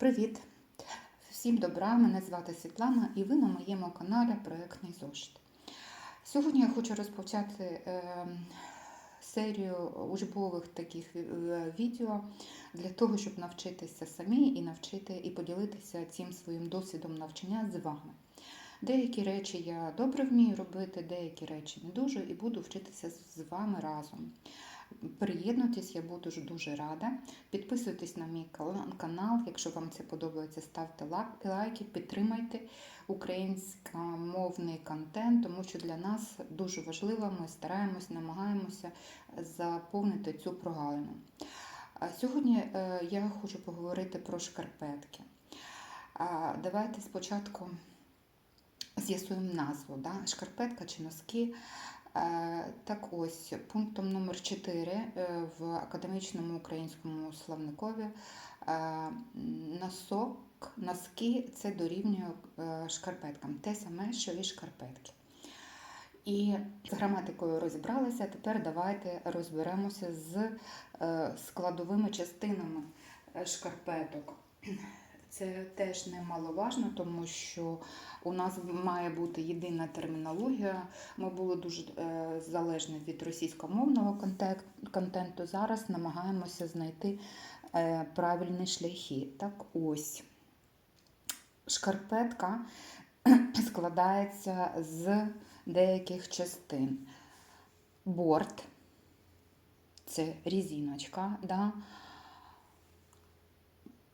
Привіт! Всім добра! Мене звати Світлана і ви на моєму каналі Проектний зошит. Сьогодні я хочу розпочати е, серію учбових таких е, відео для того, щоб навчитися самі і навчити і поділитися цим своїм досвідом навчання з вами. Деякі речі я добре вмію робити, деякі речі не дуже, і буду вчитися з вами разом. Приєднуйтесь, я буду дуже рада. Підписуйтесь на мій канал. Якщо вам це подобається, ставте лайки, підтримайте українськомовний контент, тому що для нас дуже важливо, ми стараємось, намагаємося заповнити цю прогалину. Сьогодні е, я хочу поговорити про шкарпетки. Давайте спочатку з'ясуємо назву. Да? Шкарпетка чи носки. Е, Так ось, пунктом номер 4 в академічному українському словникові е, носок, носки це дорівнює е, шкарпеткам, те саме, що і шкарпетки. І з граматикою розібралися. Тепер давайте розберемося з е, складовими частинами е, шкарпеток. Це теж немаловажно, тому що у нас має бути єдина термінологія. Ми були дуже е, залежні від російськомовного контенту. Зараз намагаємося знайти е, правильні шляхи. Так ось шкарпетка складається з деяких частин. Борт це різіночка, да?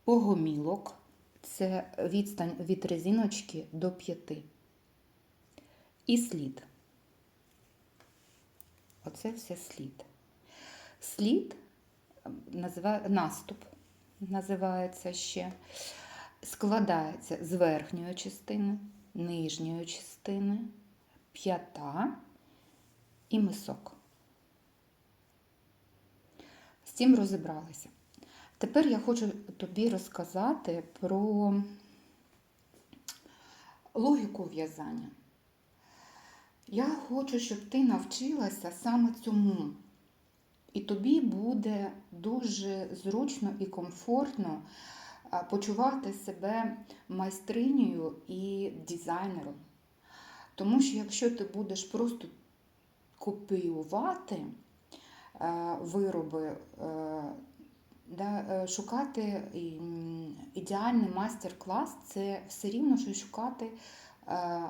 погомілок це відстань від резиночки до п'яти. І слід. Оце все слід. Слід називає, наступ називається ще. Складається з верхньої частини, нижньої частини, п'ята і мисок. З цим розібралися. Тепер я хочу тобі розказати про логіку в'язання. Я хочу, щоб ти навчилася саме цьому. І тобі буде дуже зручно і комфортно почувати себе майстринею і дизайнером. Тому що якщо ти будеш просто копіювати вироби, е, да, е, шукати ідеальний майстер-клас, це все рівно, що шукати е,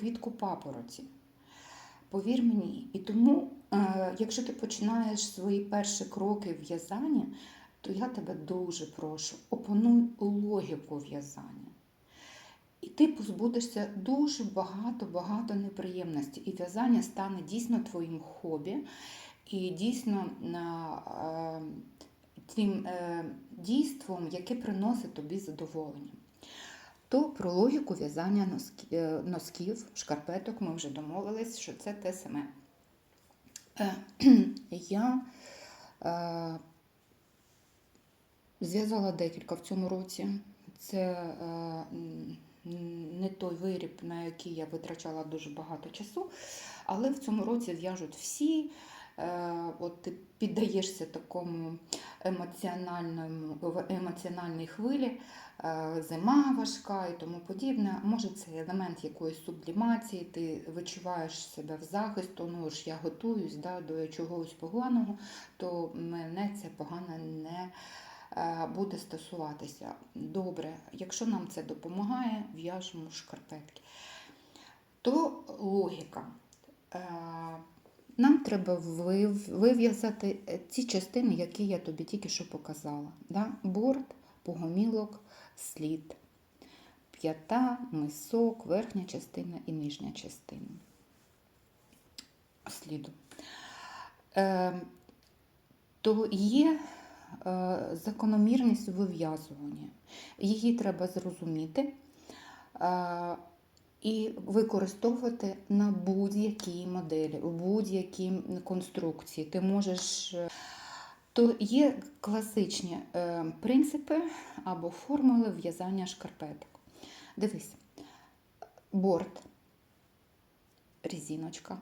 квітку папороті. Повір мені. І тому, е, якщо ти починаєш свої перші кроки в в'язанні, то я тебе дуже прошу, опануй логіку в'язання. І ти позбудешся дуже багато-багато неприємностей. І в'язання стане дійсно твоїм хобі, і дійсно тим е, дійством, яке приносить тобі задоволення. То про логіку в'язання е, носків, шкарпеток ми вже домовились, що це те саме. Е, Я е, зв'язала декілька в цьому році. Це е, не той виріб, на який я витрачала дуже багато часу, але в цьому році в'яжуть всі. Е, От ти піддаєшся такому в емоціональній хвилі, е, зима важка і тому подібне. Може, це елемент якоїсь сублімації, ти відчуваєш себе в захисту, ну ж я готуюсь да, до чогось поганого, то мене це погано не е, буде стосуватися. Добре, якщо нам це допомагає, в'яжемо шкарпетки. То логіка. Нам треба вив'язати е, ці частини, які я тобі тільки що показала. Да? Борт, погомілок, слід, п'ята, мисок, верхня частина і нижня частина сліду. Е, то є е, закономірність вив'язування. Її треба зрозуміти. Е, і використовувати на будь-якій моделі, у будь-якій конструкції. Ти можеш. е, То є класичні е, принципи або формули в'язання шкарпеток. Дивись, борт, резиночка.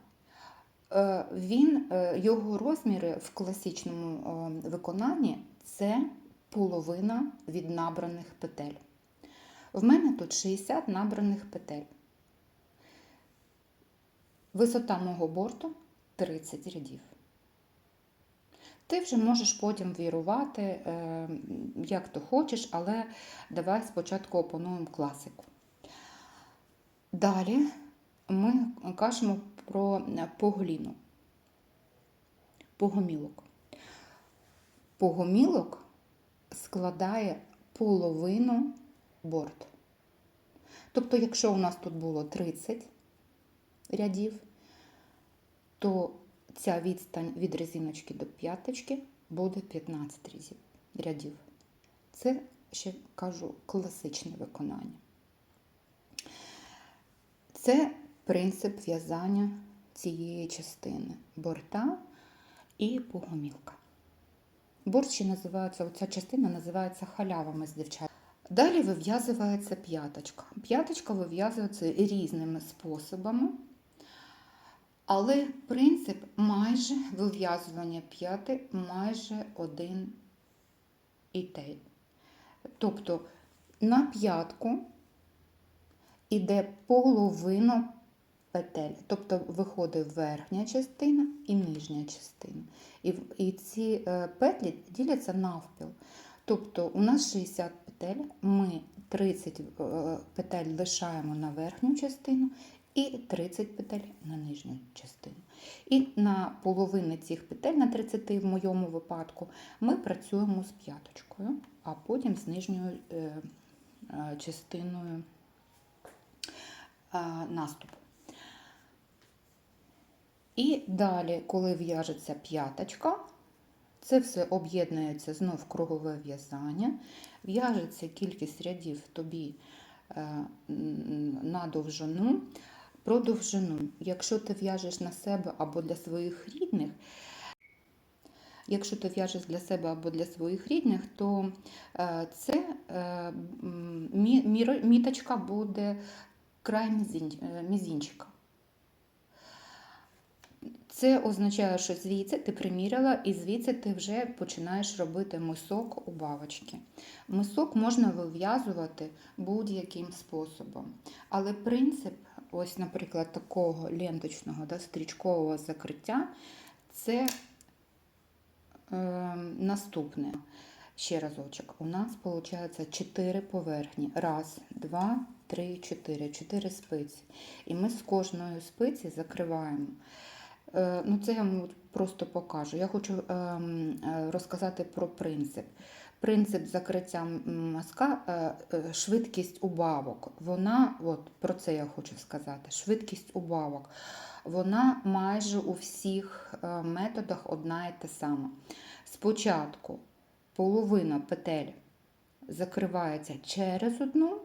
Е, Він, його розміри в класичному виконанні це половина від набраних петель. В мене тут 60 набраних петель. Висота мого борту 30 рядів. Ти вже можеш потім вірувати, е, як то хочеш, але давай спочатку опануємо класику. Далі ми кажемо про поголіну, погомілок. Погомілок складає половину борт. Тобто, якщо у нас тут було 30 рядів, то ця відстань від резиночки до п'яточки буде 15 рязів- рядів. Це ще кажу класичне виконання. Це принцип в'язання цієї частини борта і погомілка. Борт ще називається, оця частина називається халявами з дівчат. Далі вив'язується п'яточка. П'яточка вив'язується різними способами, але принцип майже вив'язування п'яти майже один і той. Тобто на п'ятку іде половина петель, тобто виходить верхня частина і нижня частина. І, і ці е, петлі діляться навпіл. Тобто у нас 60 петель, ми 30 е, петель лишаємо на верхню частину і 30 петель на нижню частину. І на половини цих петель, на 30 в моєму випадку, ми працюємо з п'яточкою, а потім з нижньою е, е, частиною е, наступу. І далі, коли в'яжеться п'яточка, це все об'єднується знов кругове в'язання, в'яжеться кількість рядів тобі на довжину. Про довжину, якщо ти в'яжеш на себе або для своїх рідних, якщо ти в'яжеш для себе або для своїх рідних, то е, це е, міточка буде край е, мізінчика. Це означає, що звідси ти приміряла, і звідси ти вже починаєш робити мисок у бавочки. Мисок можна вив'язувати будь-яким способом. Але принцип, ось, наприклад, такого ленточного да, стрічкового закриття, це е, наступне. Ще разочок. У нас виходить 4 поверхні. Раз, два, три, чотири. Чотири спиці. І ми з кожної спиці закриваємо. Е, Ну, це я вам просто покажу. Я хочу ем, е, розказати про принцип. Принцип закриття мазка, е, е, швидкість убавок. Вона, от про це я хочу сказати. Швидкість убавок. Вона майже у всіх е, методах одна і та сама. Спочатку половина петель закривається через одну,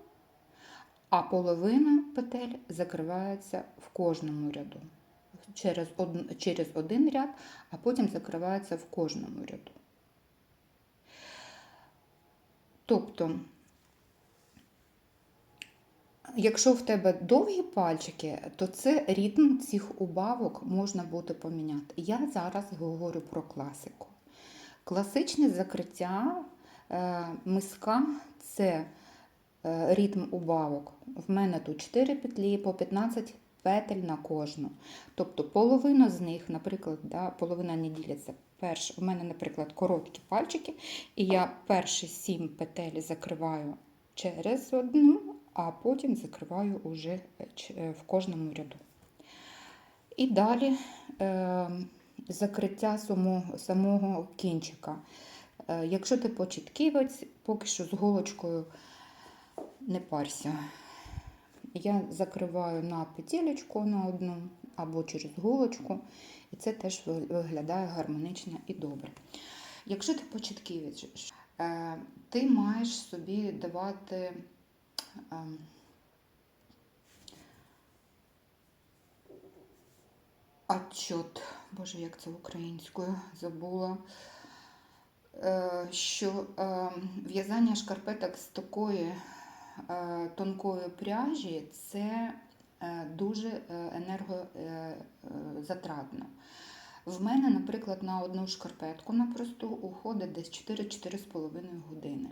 а половина петель закривається в кожному ряду через один ряд, а потім закривається в кожному ряду. Тобто, якщо в тебе довгі пальчики, то це ритм цих убавок можна буде поміняти. Я зараз говорю про класику. Класичне закриття е, миска це е, ритм убавок. В мене тут 4 петлі по 15 петель на кожну. Тобто половина з них, наприклад, да, половина не діляться. Перш, у мене, наприклад, короткі пальчики, і я перші 7 петель закриваю через одну, а потім закриваю уже в кожному ряду. І далі е, закриття самого, самого кінчика. Е, якщо ти початківець, поки що з голочкою не парся. Я закриваю на петелечку на одну або через голочку, і це теж виглядає гармонично і добре. Якщо ти початківець, е, ти маєш собі давати ем, отчет, боже, як це українською забула, е, що е, в'язання шкарпеток з такої е, тонкої пряжі це е, дуже енергозатратно. В мене, наприклад, на одну шкарпетку на просту уходить десь 4-4,5 години.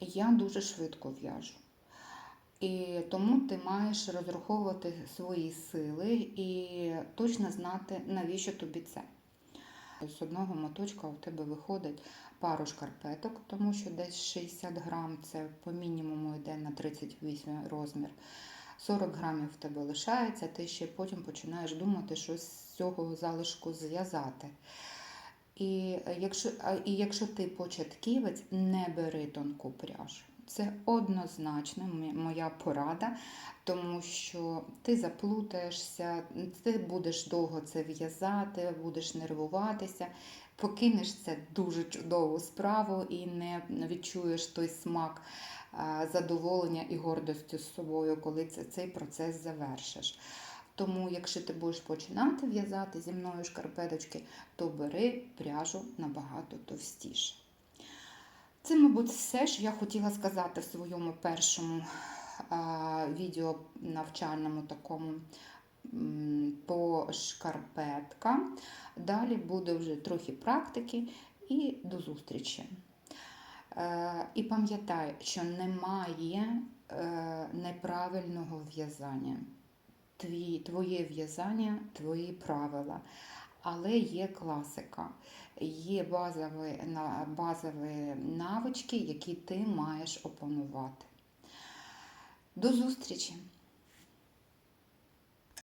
Я дуже швидко в'яжу. І тому ти маєш розраховувати свої сили і точно знати, навіщо тобі це. З одного моточка у тебе виходить пару шкарпеток, тому що десь 60 грам це по мінімуму йде на 38 розмір. 40 грамів в тебе лишається, ти ще потім починаєш думати, що з цього залишку зв'язати. І якщо, і якщо ти початківець, не бери тонку пряжу. Це однозначно моя порада, тому що ти заплутаєшся, ти будеш довго це в'язати, будеш нервуватися, покинеш це дуже чудову справу і не відчуєш той смак задоволення і гордості з собою, коли це, цей процес завершиш. Тому, якщо ти будеш починати в'язати зі мною шкарпеточки, то бери пряжу набагато товстіше. Це, мабуть, все, що я хотіла сказати в своєму першому відео навчальному такому по шкарпеткам. Далі буде вже трохи практики і до зустрічі. Е, І пам'ятай, що немає е, неправильного в'язання. Твоє в'язання, твої правила. Але є класика, є базові, базові навички, які ти маєш опанувати. До зустрічі!